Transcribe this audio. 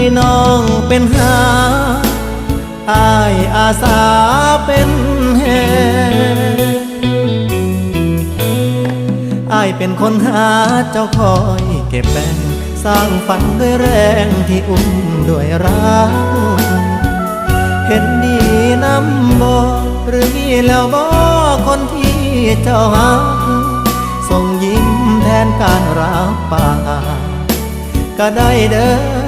ให้น้องเป็นหาอายอาสาเป็นแหอายเป็นคนหาเจ้าคอยเก็บแบ่งสร้างฝันด้วยแรงที่อุ้มด้วยรักเห็นดีน้ำบ่หรือมีแล้วบ่คนที่เจ้าหักส่งยิ้มแทนการรับปากก็ได้เด้อ